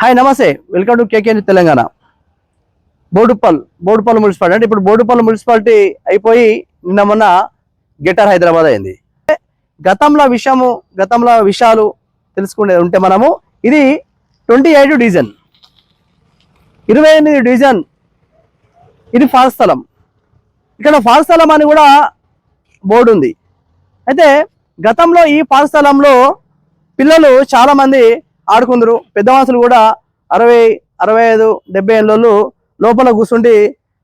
Hi నమస్తే. Welcome to KK Telangana. Boduppal Boduppal municipality. అంటే ఇప్పుడు బోడుపల్ మున్సిపాలిటీ అయిపోయి నిన్న మొన్న గెటర్ హైదరాబాద్ అయింది. గతంలో విషయము గతంలో విషయాలు తెలుసుకునే ఉంటే మనము ఇది ట్వంటీ ఎయిట్ డివిజన్. ఇరవై ఎనిమిది డివిజన్ ఇది ఫాల్ స్థలం. ఇక్కడ ఫాల్ స్థలం అని కూడా బోర్డు ఉంది. అయితే గతంలో ఈ ఫాల్ స్థలంలో పిల్లలు చాలామంది ఆడుకుందరు. పెద్ద మనుషులు కూడా అరవై అరవై ఐదు డెబ్బై ఏళ్ళు లోపల కూర్చుండి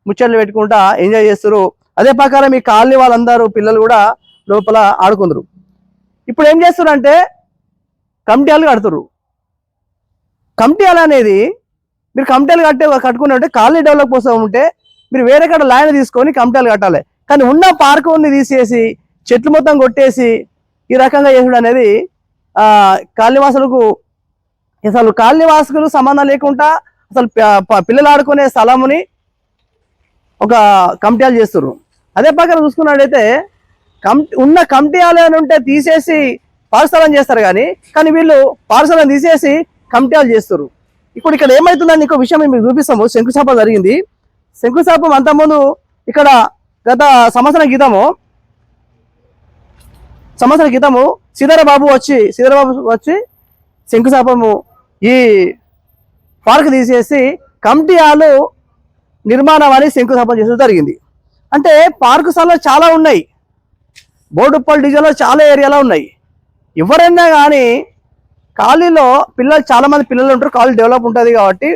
ముచ్చట్లు పెట్టుకుంటా ఎంజాయ్ చేస్తారు అదే ప్రకారం ఈ కాలనీ వాళ్ళందరూ పిల్లలు కూడా లోపల ఆడుకుందరు. ఇప్పుడు ఏం చేస్తారంటే కమిటీలు కడుతురు కమిటీలు అనేది మీరు కమిటీలు కట్టే కట్టుకున్నట్టే కాలనీ డెవలప్ కోసం ఉంటే మీరు వేరే కాడ ల్యాండ్ తీసుకొని కమిటీలు కట్టాలి. కానీ ఉన్న పార్కుని తీసేసి చెట్లు మొత్తం కొట్టేసి ఈ రకంగా చేసుడు అనేది కాళీవాసులకు అసలు కాలనీ వాసుకులు సంబంధం లేకుండా అసలు పిల్లలు ఆడుకునే స్థలముని ఒక కమిటీలు చేస్తారు అదే ప్రకారం చూసుకున్నట్టయితే కమిటీ ఉన్న కమిటీలు ఉంటే తీసేసి పాఠశాలం చేస్తారు కానీ కానీ వీళ్ళు పాఠశాలను తీసేసి కమిటీలు చేస్తారు ఇప్పుడు ఇక్కడ ఏమవుతుందని ఇంకో విషయం మీకు చూపిస్తాము. శంకుస్థాపన జరిగింది. శంకుస్థాపన అంతకుముందు ఇక్కడ గత సంవత్సరం గీతము సంవత్సరం క్రితము సీతారాబాబు వచ్చి సీతారాబాబు వచ్చి శంకుస్థాపము ఈ పార్క్ తీసేసి కమిటీ హాలు నిర్మాణం అని శంకుస్థాపన చేసడం జరిగింది. అంటే పార్కు స్థలాలు చాలా ఉన్నాయి. బోర్డుపల్లి డివిజన్లో చాలా ఏరియాలో ఉన్నాయి. ఎవరైనా కానీ ఖాళీలో పిల్లలు చాలామంది పిల్లలు ఉంటారు. ఖాళీ డెవలప్ ఉంటుంది కాబట్టి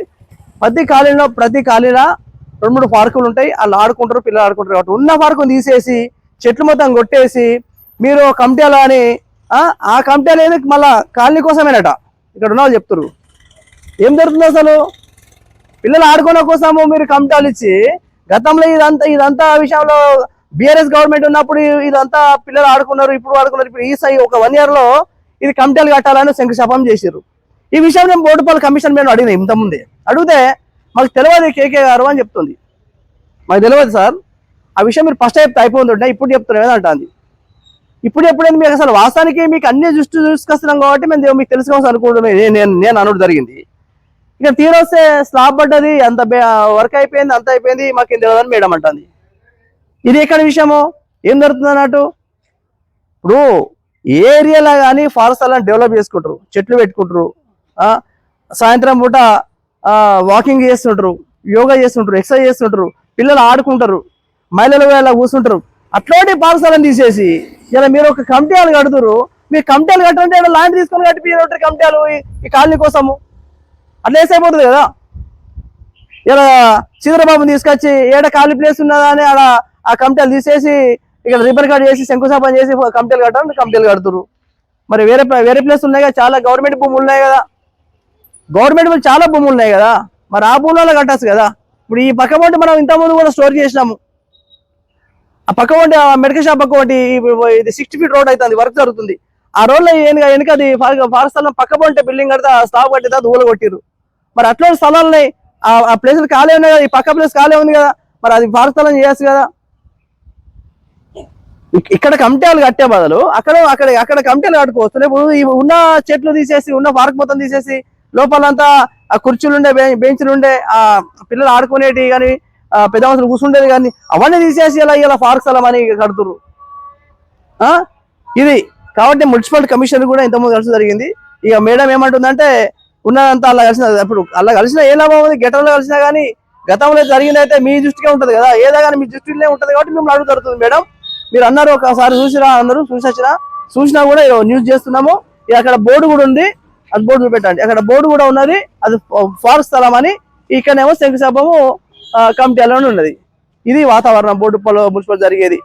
ప్రతి ఖాళీలో ప్రతి ఖాళీలో రెండు మూడు పార్కులు ఉంటాయి. వాళ్ళు ఆడుకుంటారు పిల్లలు ఆడుకుంటారు కాబట్టి ఉన్న పార్కుని తీసేసి చెట్లు మొత్తం కొట్టేసి మీరు కమిటీలో అని ఆ, కమిటీ అనేది మళ్ళీ కాలనీ కోసమేనట? ఇక్కడ ఉన్న వాళ్ళు చెప్తారు ఏం జరుగుతుంది అసలు? పిల్లలు ఆడుకోవడం కోసము మీరు కమిటాలు ఇచ్చి గతంలో ఇదంతా ఇదంతా విషయంలో బీఆర్ఎస్ గవర్నమెంట్ ఉన్నప్పుడు ఇదంతా పిల్లలు ఆడుకున్నారు ఇప్పుడు ఆడుకున్నారు ఇప్పుడు ఈ సై ఒక వన్ ఇయర్లో ఇది కమిటీలు కట్టాలని శంకుశాపం చేశారు ఈ విషయం నేను బోర్డుపల్లి కమిషన్ మేము అడిగిన ఇంతకుముందే. అడిగితే మాకు తెలియదు కేకే గారు అని చెప్తుంది. మాకు తెలియదు సార్. ఆ విషయం మీరు ఫస్ట్ చెప్తే అయిపోతుంటే ఇప్పుడు చెప్తున్నాం అంటుంది. ఇప్పుడు ఎప్పుడైనా మీకు అసలు వాస్తవానికి మీకు అన్ని దృష్టి చూసుకొస్తున్నాం కాబట్టి మేము మీకు తెలుసుకోవాల్సి అనుకుంటున్నాం నేను నేను- నేను అనుడు జరిగింది. ఇక తీరొస్తే స్లాబ్ పడ్డది అంత వర్క్ అయిపోయింది అంత అయిపోయింది మాకు ఇంత తెలియదని మేడం అంటుంది. ఇది ఎక్కడ విషయము? ఏం జరుగుతుంది అన్నట్టు? ఇప్పుడు ఏ ఏరియాలో కానీ ఫారెస్ట్ అలా డెవలప్ చేసుకుంటారు చెట్లు పెట్టుకుంటారు సాయంత్రం పూట వాకింగ్ చేస్తుంటారు యోగా చేస్తుంటారు ఎక్సర్సైజ్ చేస్తుంటారు పిల్లలు ఆడుకుంటారు మహిళలు అలా కూర్చుంటారు. అట్లాంటి పాఠశాలను తీసేసి ఇలా మీరు ఒక కమిటీలు కడుతురు మీరు కమిటీలు కట్టంటే ల్యాండ్ తీసుకొని కట్టిపోయిన కమిటీలు ఈ కాలనీ కోసము. అట్లా వేసి అయిపోతుంది కదా? ఇలా చంద్రబాబుని తీసుకొచ్చి ఏడ ఖాళీ ప్లేస్ ఉన్నదా అని ఆడ ఆ కమిటీలు తీసేసి ఇక్కడ రిపేర్ కట్ చేసి శంకుస్థాపన చేసి కమిటీలు కట్టడం కమిటీలు కడుతురు మరి వేరే వేరే ప్లేస్ ఉన్నాయి కదా చాలా గవర్నమెంట్ భూములు ఉన్నాయి కదా. గవర్నమెంట్ చాలా భూములు ఉన్నాయి కదా. మరి ఆ భూములలో కట్టచ్చు కదా. ఇప్పుడు ఈ పక్క వంటి మనం ఇంతకుముందు కూడా స్టోర్ చేసినాము. ఆ పక్క వంటి ఆ మెడికల్ షాప్ పక్క వంటి ఇది సిక్స్టీ ఫీట్ రోడ్ అవుతుంది వర్క్ జరుగుతుంది. ఆ రోడ్లో వెనుక వెనుక అది ఫారెస్ట్ స్థలం పక్క పంటే బిల్డింగ్ కడితే ఆ స్టాప్ కట్టితే అది ఊల కొట్టిరు మరి అట్లాంటి స్థలాలని ఆ- ఆ ప్లేస్ ఖాళీ ఉన్నాయి కదా ఈ పక్క ప్లేస్ ఖాళీ ఉంది కదా మరి అది ఫారెస్ట్ స్థలం చేయొచ్చు కదా. ఇక్కడ కమిటీలు కట్టే బదులు అక్కడ అక్కడ అక్కడ కమిటీలు కట్టుకోవచ్చు. ఇప్పుడు ఉన్న చెట్లు తీసేసి ఉన్న పార్క్ మొత్తం తీసేసి లోపలంతా ఆ కుర్చీలు ఉండే బెంచ్లు ఉండే ఆ పిల్లలు ఆడుకునేటి కానీ పెద్ద మనుషులు కూర్చుండేది కానీ అవన్నీ తీసేసి ఇలా ఇలా పార్క్ స్థలం అని కడుతురు ఆ? ఇది కాబట్టి మున్సిపల్ కమిషన్ కూడా ఇంతకుముందు కలిసి జరిగింది. ఇక మేడం ఏమంటుందంటే ఉన్నదంతా అలా కలిసిన అప్పుడు అలా కలిసిన ఏ లాభం ఉంది? గెటర్లో కలిసినా కానీ గతంలో జరిగింది అయితే మీ దృష్టికే ఉంటది కదా. ఏదో కానీ మీ దృష్టిలోనే ఉంటుంది కాబట్టి మిమ్మల్ని అడుగుతుంది మేడం. మీరు అన్నారు ఒకసారి చూసిరా అన్నారు చూసి వచ్చినా చూసినా కూడా న్యూస్ చేస్తున్నాము. ఇక అక్కడ బోర్డు కూడా ఉంది. అది బోర్డు చూపెట్టండి అక్కడ బోర్డు కూడా ఉన్నది. అది ఫారెస్ట్ స్థలం అని. ఇక్కడనేమో శంకుస్థాపము కమిటీలోనే ఉన్నది. ఇది వాతావరణం బోర్డు మున్సిపల్ జరిగేది.